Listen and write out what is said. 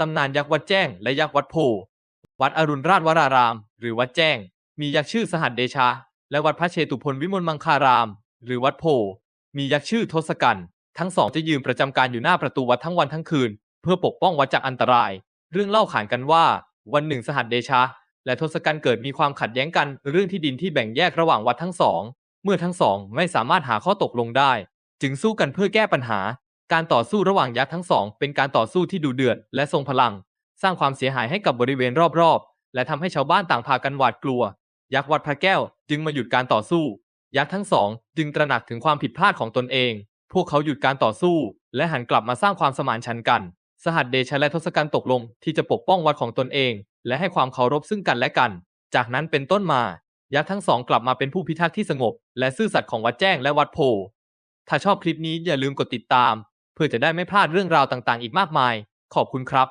ตำนานยักษ์วัดแจ้งและยักษ์วัดโพ วัดอรุณราชวราราม หรือวัดแจ้ง มียักษ์ชื่อสหัสเดชา และวัดพระเชตุพนวิมลมังคาราม หรือวัดโพ มียักษ์ชื่อทศกัณฐ์ทั้งสองจะยืนประจำการอยู่หน้าประตูวัดทั้งวันทั้งคืน เพื่อปกป้องวัดจากอันตราย เรื่องเล่าขานกันว่า วันหนึ่งสหัสเดชา และทศกัณฐ์เกิดมีความขัดแย้งกัน เรื่องที่ดินที่แบ่งแยกระหว่างวัดทั้งสอง เมื่อทั้งสองไม่สามารถหาข้อตกลงได้ จึงสู้กันเพื่อแก้ปัญหา การต่อสู้ระหว่างยักษ์ทั้งสอง เป็นการต่อสู้ที่ดุเดือดและทรงพลัง สร้างความเสียหายให้กับบริเวณรอบๆ และทำให้ชาวบ้านต่างพากันหวาดกลัว ยักษ์วัดพระแก้วจึงมาหยุดการต่อสู้ ยักษ์ทั้งสองจึงตระหนักถึงความผิดพลาดของตนเอง พวกเขาหยุดการต่อสู้ และหันกลับมาสร้างความสมานฉันท์กัน สหัสเดชและทศกัณฐ์ตกลงที่จะปกป้องวัดของตนเอง และให้ความเคารพซึ่งกันและกัน จากนั้นเป็นต้นมา ยักษ์ทั้งสองกลับมาเป็นผู้พิทักษ์ที่สงบ และซื่อสัตย์ของวัดแจ้งและวัดโพธิ์ถ้าชอบคลิปนี้อย่าลืมกดติดตาม เพื่อจะได้ไม่พลาดเรื่องราวต่างๆ อีกมากมาย ขอบคุณครับ